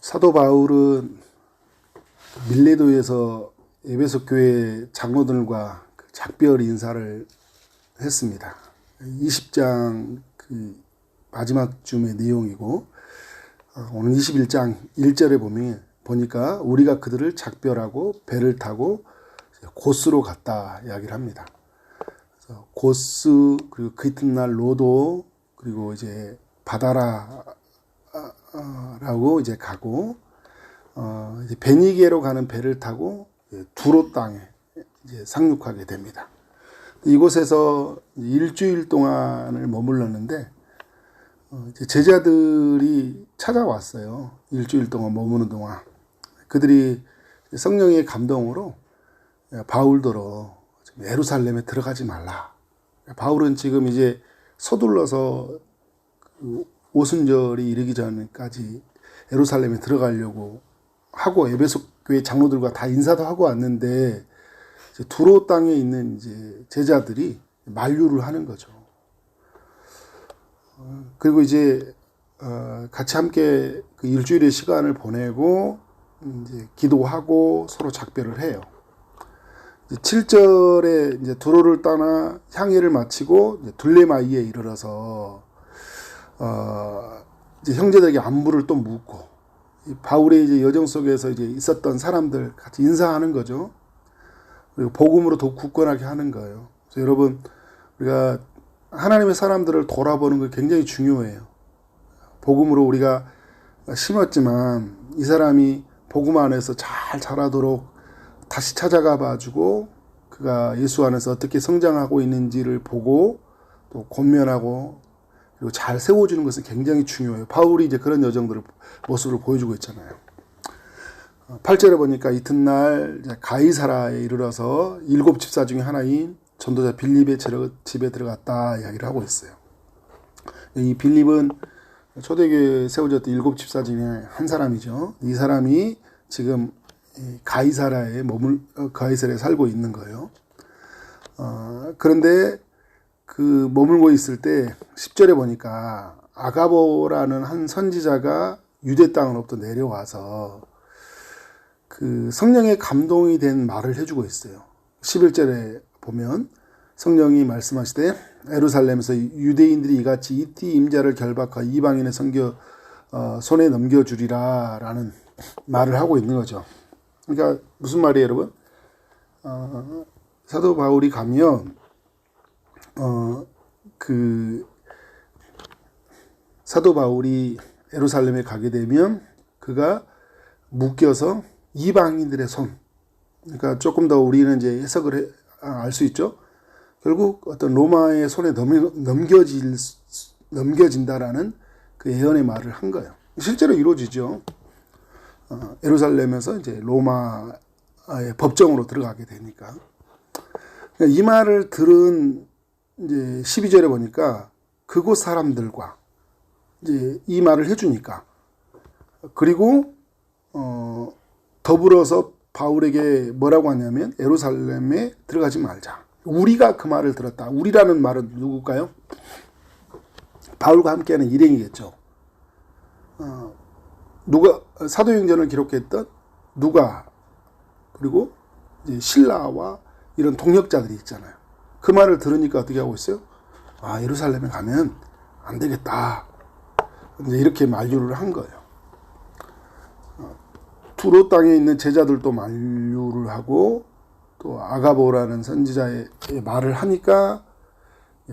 사도 바울은 밀레도에서 에베소 교회 장로들과 그 작별 인사를 했습니다. 20장 그 마지막 줌의 내용이고 어, 오늘 21장 1절에 보면 보니까 우리가 그들을 작별하고 배를 타고 고스로 갔다 이야기를 합니다. 고스 그리고 그 이튿날 로도 그리고 이제 바다라 라고 이제 가고 어 이제 베니게로 가는 배를 타고 두로 땅에 이제 상륙하게 됩니다. 이곳에서 일주일 동안을 머물렀는데 어, 제자들이 찾아왔어요. 일주일 동안 머무는 동안 그들이 성령의 감동으로 바울더러 예루살렘에 들어가지 말라. 바울은 지금 이제 서둘러서 그 오순절이 이르기 전까지 예루살렘에 들어가려고 하고 에베소 교회 장로들과 다 인사도 하고 왔는데 두로 땅에 있는 이제 제자들이 만류를 하는 거죠. 그리고 이제 어, 같이 함께 그 일주일의 시간을 보내고 이제 기도하고 서로 작별을 해요. 7절에 이제 두로를 떠나 향해를 마치고 둘레마이에 이르러서 어 이제 형제들에게 안부를 또 묻고 바울의 이제 여정 속에서 이제 있었던 사람들 같이 인사하는 거죠. 그리고 복음으로 더 굳건하게 하는 거예요. 그래서 여러분 우리가 하나님의 사람들을 돌아보는 게 굉장히 중요해요. 복음으로 우리가 심었지만 이 사람이 복음 안에서 잘 자라도록 다시 찾아가 봐주고 그가 예수 안에서 어떻게 성장하고 있는지를 보고 또 권면하고 그리고 잘 세워주는 것은 굉장히 중요해요. 바울이 이제 그런 여정들을 모습을 보여주고 있잖아요. 8절에 보니까 이튿날 가이사라에 이르러서 일곱 집사 중에 하나인 전도자 빌립의 집에 들어갔다 이야기를 하고 있어요. 이 빌립은 초대교회 세워졌던 일곱 집사 중에 한 사람이죠. 이 사람이 지금 가이사라에 머물 어, 가이사라에 살고 있는 거예요. 어, 그런데 그 머물고 있을 때 10절에 보니까 아가보라는 한 선지자가 유대 땅으로부터 내려와서 그 성령의 감동이 된 말을 해주고 있어요. 11절에 보면 성령이 말씀하시되 에루살렘에서 유대인들이 이같이 이티 임자를 결박하 이방인의 성교 어, 손에 넘겨주리라라는 말을 하고 있는 거죠. 그러니까 무슨 말이에요, 여러분? 어, 사도 바울이 가면 어, 그 사도 바울이 에루살렘에 가게 되면 그가 묶여서 이방인들의 손. 그러니까 조금 더 우리는 이제 해석을 아, 알수 있죠. 결국 어떤 로마의 손에 넘겨질 넘겨진다라는 그 예언의 말을 한 거예요. 실제로 이루어지죠. 어, 예루살렘에서 이제 로마의 법정으로 들어가게 되니까. 그러니까 이 말을 들은 이제 12절에 보니까 그곳 사람들과 이제 이 말을 해주니까 그리고 어 더불어서 바울에게 뭐라고 하냐면 예루살렘에 들어가지 말자. 우리가 그 말을 들었다. 우리라는 말은 누굴까요? 바울과 함께하는 일행이겠죠. 어, 누가 사도행전을 기록했던 누가 그리고 신라와 이런 동역자들이 있잖아요. 그 말을 들으니까 어떻게 하고 있어요? 아 예루살렘에 가면 안 되겠다. 이제 이렇게 만류를 한 거예요. 두로 땅에 있는 제자들도 만류를 하고 또 아가보라는 선지자의 말을 하니까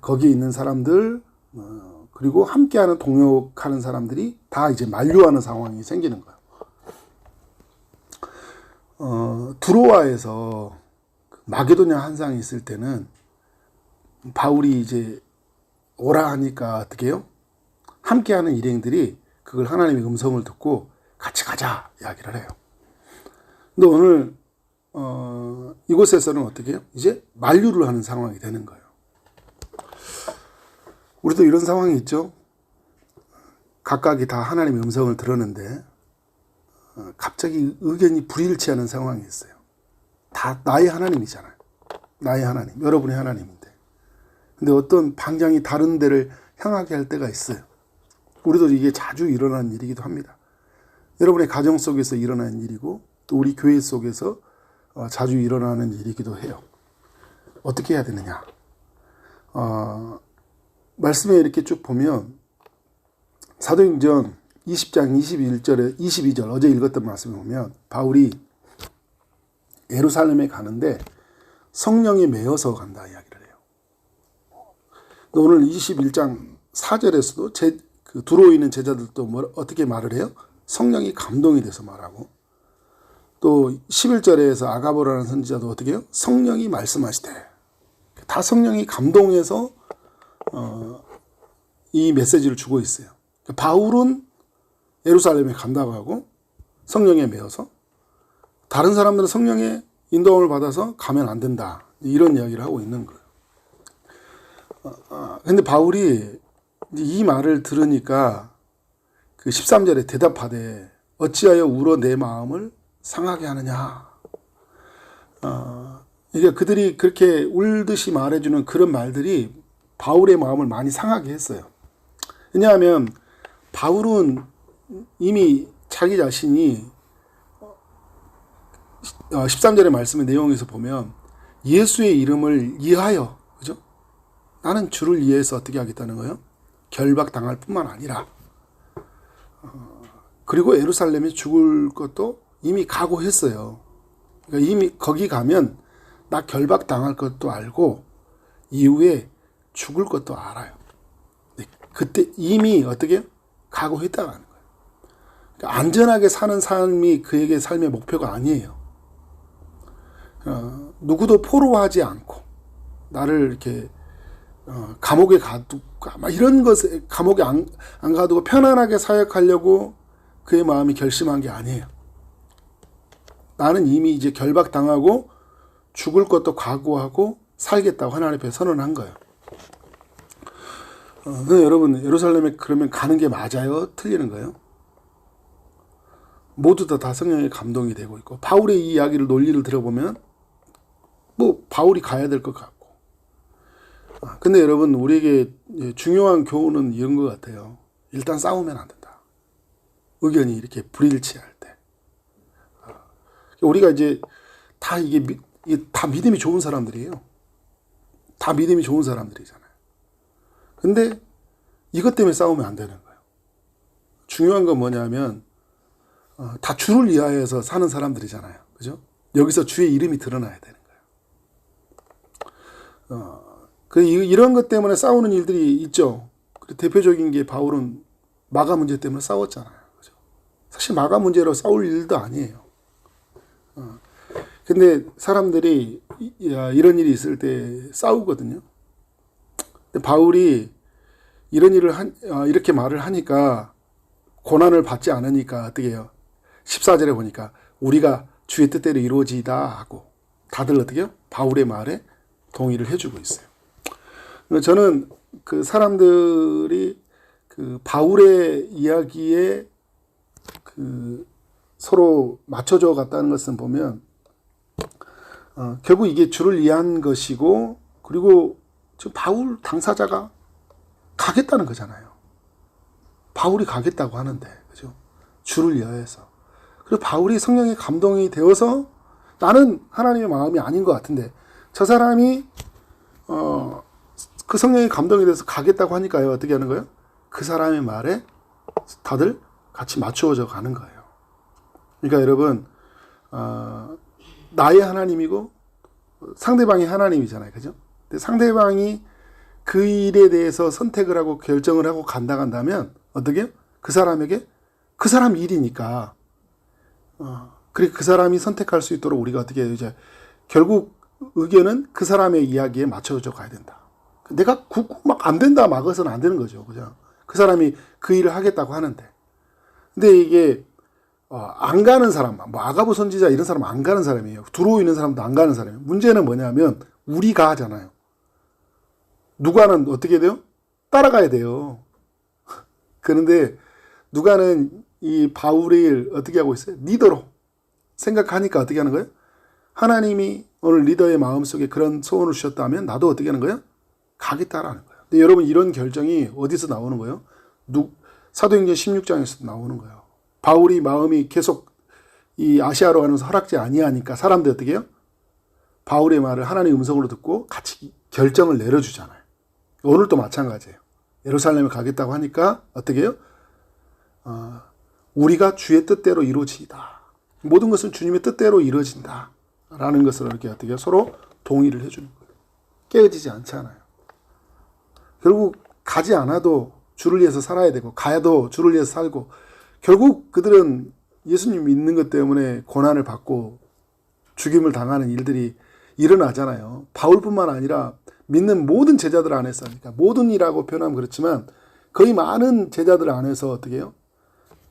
거기에 있는 사람들 어, 그리고 함께하는 동역하는 사람들이 다 이제 만류하는 상황이 생기는 거예요. 어, 두로아에서 마게도냐 한상이 있을 때는 바울이 이제 오라 하니까 어떻게 해요? 함께하는 일행들이 그걸 하나님의 음성을 듣고 같이 가자 이야기를 해요. 근데 오늘 어, 이곳에서는 어떻게 해요? 이제 만류를 하는 상황이 되는 거예요. 우리도 이런 상황이 있죠. 각각이 다 하나님의 음성을 들었는데 어, 갑자기 의견이 불일치하는 상황이 있어요. 다 나의 하나님이잖아요. 나의 하나님, 여러분의 하나님인데. 근데 어떤 방향이 다른 데를 향하게 할 때가 있어요. 우리도 이게 자주 일어나는 일이기도 합니다. 여러분의 가정 속에서 일어나는 일이고 또 우리 교회 속에서 어, 자주 일어나는 일이기도 해요. 어떻게 해야 되느냐? 어, 말씀에 이렇게 쭉 보면 사도행전 20장 21절에 22절 어제 읽었던 말씀을 보면 바울이 예루살렘에 가는데 성령이 매어서 간다 이야기를 해요. 또 오늘 21장 4절에서도 제, 그 들어오는 제자들도 뭐, 어떻게 말을 해요? 성령이 감동이 돼서 말하고 또 11절에서 아가보라는 선지자도 어떻게 해요? 성령이 말씀하시되 다 성령이 감동해서 어, 이 메시지를 주고 있어요. 바울은 예루살렘에 간다고 하고 성령에 매어서 다른 사람들은 성령의 인도함을 받아서 가면 안 된다. 이런 이야기를 하고 있는 거예요. 어, 어, 근데 바울이 이 말을 들으니까 그 13절에 대답하되 어찌하여 울어 내 마음을 상하게 하느냐. 어, 이게 그들이 그렇게 울듯이 말해주는 그런 말들이 바울의 마음을 많이 상하게 했어요. 왜냐하면 바울은 이미 자기 자신이 13절의 말씀의 내용에서 보면 예수의 이름을 이하여? 나는 주를 이해해서 어떻게 하겠다는 거예요? 결박 당할 뿐만 아니라 어, 그리고 예루살렘에 죽을 것도 이미 각오했어요. 그러니까 이미 거기 가면 나 결박 당할 것도 알고 이후에 죽을 것도 알아요. 그때 이미 어떻게 각오했다는 거예요. 그러니까 안전하게 사는 삶이 그에게 삶의 목표가 아니에요. 어, 누구도 포로하지 않고 나를 이렇게 어, 감옥에 가두고 막 이런 것에 감옥에 안, 안 가두고 편안하게 사역하려고 그의 마음이 결심한 게 아니에요. 나는 이미 이제 결박당하고 죽을 것도 각오하고 살겠다고 하나님 앞에 선언한 거예요. 어, 여러분 예루살렘에 그러면 가는 게 맞아요? 틀리는 거예요? 모두 다, 다 성령의 감동이 되고 있고 바울의 이 이야기를 논리를 들어보면 뭐 바울이 가야 될 것 같고 아, 근데 여러분 우리에게 중요한 교훈은 이런 것 같아요. 일단 싸우면 안 된다. 의견이 이렇게 불일치할 때 아, 우리가 이제 다 이게 미, 다 믿음이 좋은 사람들이에요. 다 믿음이 좋은 사람들이잖아요. 근데 이것 때문에 싸우면 안 되는 거예요. 중요한 건 뭐냐면 어, 다 주를 위하여서 사는 사람들이잖아요. 그죠? 여기서 주의 이름이 드러나야 되는 거예요. 어, 그 이런 것 때문에 싸우는 일들이 있죠. 대표적인 게 바울은 마가 문제 때문에 싸웠잖아요. 그죠? 사실 마가 문제로 싸울 일도 아니에요. 어, 근데 사람들이 이런 일이 있을 때 싸우거든요. 바울이 이런 일을 한, 어, 이렇게 말을 하니까 고난을 받지 않으니까 어떻게 해요? 14절에 보니까 우리가 주의 뜻대로 이루어지다 하고 다들 어떻게 해요? 바울의 말에 동의를 해주고 있어요. 저는 그 사람들이 그 바울의 이야기에 그 서로 맞춰져 갔다는 것은 보면 어, 결국 이게 주를 위한 것이고 그리고 지금 바울 당사자가 가겠다는 거잖아요. 바울이 가겠다고 하는데 그죠? 주를 위하여서 그리고 바울이 성령의 감동이 되어서 나는 하나님의 마음이 아닌 것 같은데 저 사람이 어, 그 성령의 감동이 돼서 가겠다고 하니까요 어떻게 하는 거예요? 그 사람의 말에 다들 같이 맞추어져 가는 거예요. 그러니까 여러분 어, 나의 하나님이고 상대방이 하나님이잖아요, 그죠? 근데 상대방이 그 일에 대해서 선택을 하고 결정을 하고 간다 간다면 어떻게 그 사람에게 그 사람 일이니까 어, 그래 그 사람이 선택할 수 있도록 우리가 어떻게 해요? 이제 결국 의견은 그 사람의 이야기에 맞춰져 가야 된다. 내가 막안 된다 막아서는 안 되는 거죠, 그죠? 그 사람이 그 일을 하겠다고 하는데, 근데 이게 어, 안 가는 사람, 뭐 아가부 선지자 이런 사람 안 가는 사람이에요. 들어오 있는 사람도 안 가는 사람이에요. 문제는 뭐냐면 우리가 하잖아요. 누가는 어떻게 돼요? 따라가야 돼요. 그런데 누가는 이 바울을 어떻게 하고 있어요? 리더로 생각하니까 어떻게 하는 거예요? 하나님이 오늘 리더의 마음속에 그런 소원을 주셨다면 나도 어떻게 하는 거예요? 가겠다라는 거예요. 근데 여러분 이런 결정이 어디서 나오는 거예요? 누, 사도행전 16장에서 나오는 거예요. 바울이 마음이 계속 이 아시아로 가면서 허락지 아니하니까 사람들이 어떻게 해요? 바울의 말을 하나님의 음성으로 듣고 같이 결정을 내려주잖아요. 오늘도 마찬가지예요. 예루살렘에 가겠다고 하니까 어떻게 해요? 어, 우리가 주의 뜻대로 이루어지이다. 모든 것은 주님의 뜻대로 이루어진다. 라는 것을 이렇게 어떻게? 서로 동의를 해주는 거예요. 깨어지지 않잖아요. 결국 가지 않아도 주를 위해서 살아야 되고 가야도 주를 위해서 살고 결국 그들은 예수님 믿는 것 때문에 고난을 받고 죽임을 당하는 일들이 일어나잖아요. 바울뿐만 아니라 믿는 모든 제자들 안에서 그러니까 모든 이라고 표현하면 그렇지만 거의 많은 제자들 안에서 어떻게 해요?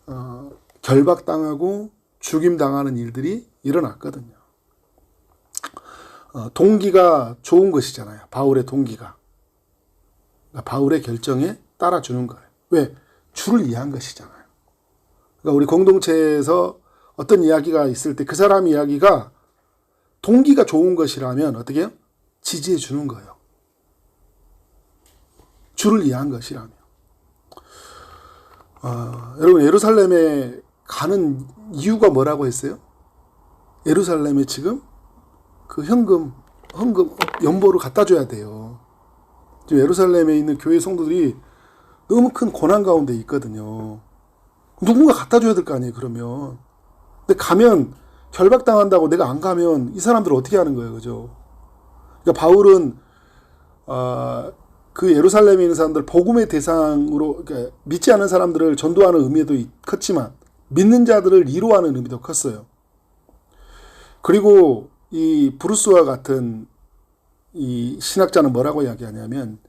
어, 결박당하고 죽임당하는 일들이 일어났거든요. 어, 동기가 좋은 것이잖아요. 바울의 동기가. 그러니까 바울의 결정에 따라주는 거예요. 왜? 주를 위한 것이잖아요. 그러니까 우리 공동체에서 어떤 이야기가 있을 때 그 사람 이야기가 동기가 좋은 것이라면 어떻게 해요? 지지해 주는 거예요. 주를 위한 것이라면. 어, 여러분 예루살렘에 가는 이유가 뭐라고 했어요? 예루살렘에 지금 그 현금, 헌금, 연보를 갖다 줘야 돼요. 지금 예루살렘에 있는 교회 성도들이 너무 큰 고난 가운데 있거든요. 누군가 갖다 줘야 될 거 아니에요, 그러면. 근데 가면 결박당한다고 내가 안 가면 이 사람들 어떻게 하는 거예요, 그죠? 그러니까 바울은, 어, 그 예루살렘에 있는 사람들 복음의 대상으로, 그러니까 믿지 않은 사람들을 전도하는 의미도 컸지만, 믿는 자들을 위로하는 의미도 컸어요. 그리고 이 브루스와 같은 이 신학자는 뭐라고 이야기하냐면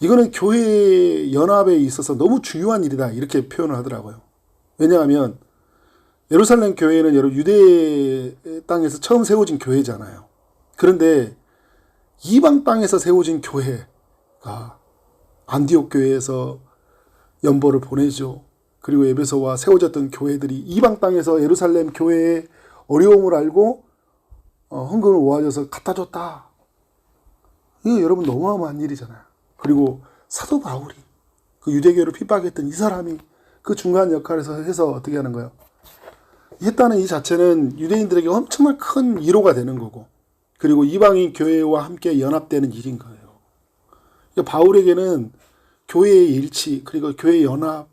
이거는 교회 연합에 있어서 너무 중요한 일이다 이렇게 표현을 하더라고요. 왜냐하면 예루살렘 교회는 여러 유대 땅에서 처음 세워진 교회잖아요. 그런데 이방 땅에서 세워진 교회가 안디옥 교회에서 연보를 보내죠. 그리고 에베소와 세워졌던 교회들이 이방 땅에서 예루살렘 교회의 어려움을 알고 어, 헌금을 모아줘서 갖다 줬다. 이거 여러분 너무너무한 일이잖아요. 그리고 사도 바울이 그 유대교를 핍박했던 이 사람이 그 중간 역할에서 해서 어떻게 하는 거예요? 했다는 이 자체는 유대인들에게 엄청난 큰 위로가 되는 거고 그리고 이방인 교회와 함께 연합되는 일인 거예요. 그러니까 바울에게는 교회의 일치 그리고 교회 연합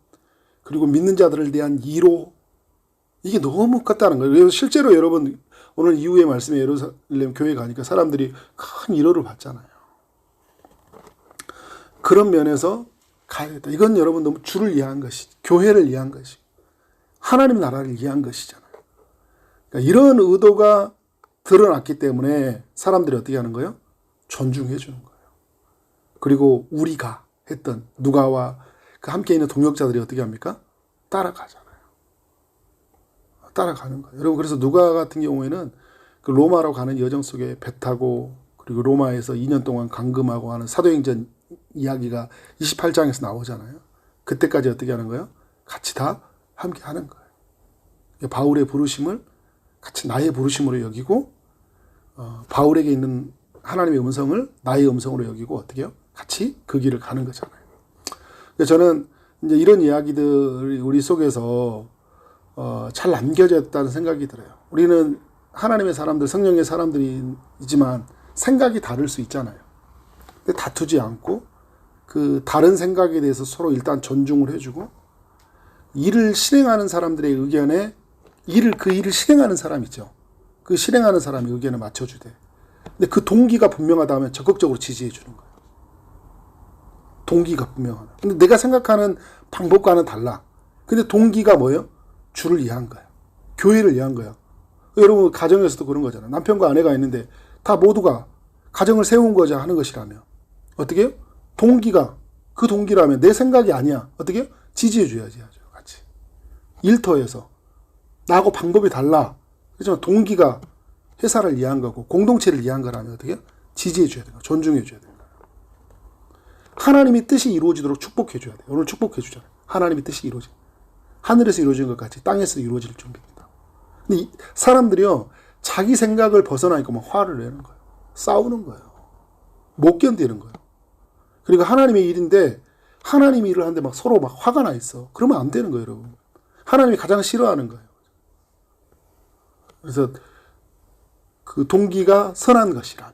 그리고 믿는 자들을 대한 위로 이게 너무 컸다는 거예요. 그래서 실제로 여러분 오늘 이후의 말씀에 예루살렘 교회 가니까 사람들이 큰 위로를 받잖아요. 그런 면에서 가야 된다. 이건 여러분 너무 주를 위한 것이, 교회를 위한 것이, 하나님 나라를 위한 것이잖아요. 그러니까 이런 의도가 드러났기 때문에 사람들이 어떻게 하는 거예요? 존중해 주는 거예요. 그리고 우리가 했던 누가와 그 함께 있는 동역자들이 어떻게 합니까? 따라가잖아요. 따라가는 거예요. 여러분 그래서 누가 같은 경우에는 그 로마로 가는 여정 속에 배 타고 그리고 로마에서 2년 동안 감금하고 하는 사도행전 이야기가 28장에서 나오잖아요. 그때까지 어떻게 하는 거예요? 같이 다 함께 하는 거예요. 바울의 부르심을 같이 나의 부르심으로 여기고 어, 바울에게 있는 하나님의 음성을 나의 음성으로 여기고 어떻게 요 같이 그 길을 가는 거잖아요. 저는 이제 이런 이야기들이 우리 속에서 어, 잘 남겨졌다는 생각이 들어요. 우리는 하나님의 사람들, 성령의 사람들이지만 생각이 다를 수 있잖아요. 근데 다투지 않고 그 다른 생각에 대해서 서로 일단 존중을 해주고 일을 실행하는 사람들의 의견에 일을 그 일을 실행하는 사람이죠. 그 실행하는 사람의 의견에 맞춰주되. 근데 그 동기가 분명하다면 적극적으로 지지해 주는 거예요. 동기가 분명하다. 근데 내가 생각하는 방법과는 달라. 근데 동기가 뭐예요? 주를 위한 거야. 교회를 위한 거야. 여러분 가정에서도 그런 거잖아요. 남편과 아내가 있는데 다 모두가 가정을 세운 거자 하는 것이라면 어떻게 해요? 동기가 그 동기라면 내 생각이 아니야. 어떻게 해요? 지지해 줘야지 하죠. 같이. 일터에서 나하고 방법이 달라. 그렇지만 동기가 회사를 위한 거고 공동체를 위한 거라면 어떻게 해요? 지지해 줘야 돼요. 존중해 줘야 돼요. 하나님의 뜻이 이루어지도록 축복해 줘야 돼요. 오늘 축복해 주잖아요. 하나님의 뜻이 이루어지. 하늘에서 이루어지는 것 같이 땅에서 이루어질 준비입니다. 근데 사람들이요, 자기 생각을 벗어나니까 막 화를 내는 거예요. 싸우는 거예요. 못 견디는 거예요. 그리고 하나님의 일인데, 하나님의 일을 하는데 막 서로 막 화가 나 있어. 그러면 안 되는 거예요, 여러분. 하나님이 가장 싫어하는 거예요. 그래서 그 동기가 선한 것이라면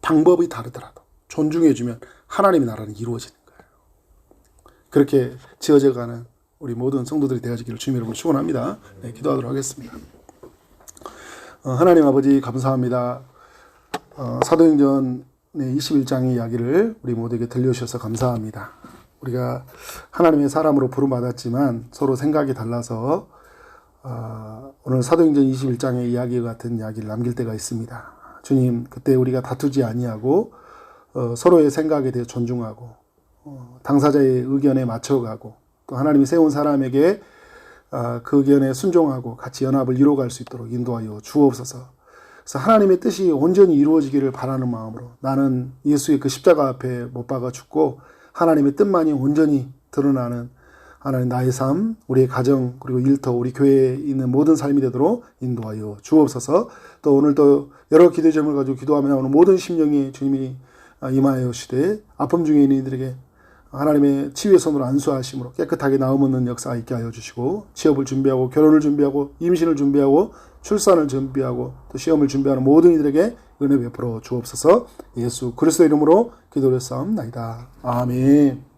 방법이 다르더라도 존중해주면 하나님의 나라는 이루어지는 거예요. 그렇게 지어져가는 우리 모든 성도들이 되어지기를 주님 여러분 축원합니다. 네, 기도하도록 하겠습니다. 어, 하나님 아버지 감사합니다. 어, 사도행전 21장의 이야기를 우리 모두에게 들려주셔서 감사합니다. 우리가 하나님의 사람으로 부름받았지만 서로 생각이 달라서 어, 오늘 사도행전 21장의 이야기 같은 이야기를 남길 때가 있습니다. 주님, 그때 우리가 다투지 아니하고 어, 서로의 생각에 대해 존중하고 어, 당사자의 의견에 맞춰가고 또 하나님이 세운 사람에게 아, 그 의견에 순종하고 같이 연합을 이루어갈 수 있도록 인도하여 주옵소서. 그래서 하나님의 뜻이 온전히 이루어지기를 바라는 마음으로 나는 예수의 그 십자가 앞에 못 박아 죽고 하나님의 뜻만이 온전히 드러나는 하나님 나의 삶, 우리의 가정, 그리고 일터, 우리 교회에 있는 모든 삶이 되도록 인도하여 주옵소서. 또 오늘도 여러 기도 점을 가지고 기도하며 오늘 모든 심령이 주님이 임하여 시되 아픔 중에 있는 이들에게 하나님의 치유의 손으로 안수하심으로 깨끗하게 나음 얻는 역사 있게 하여 주시고 취업을 준비하고 결혼을 준비하고 임신을 준비하고 출산을 준비하고 또 시험을 준비하는 모든 이들에게 은혜 베풀어 주옵소서 예수 그리스도 이름으로 기도를 싸움나이다. 아멘.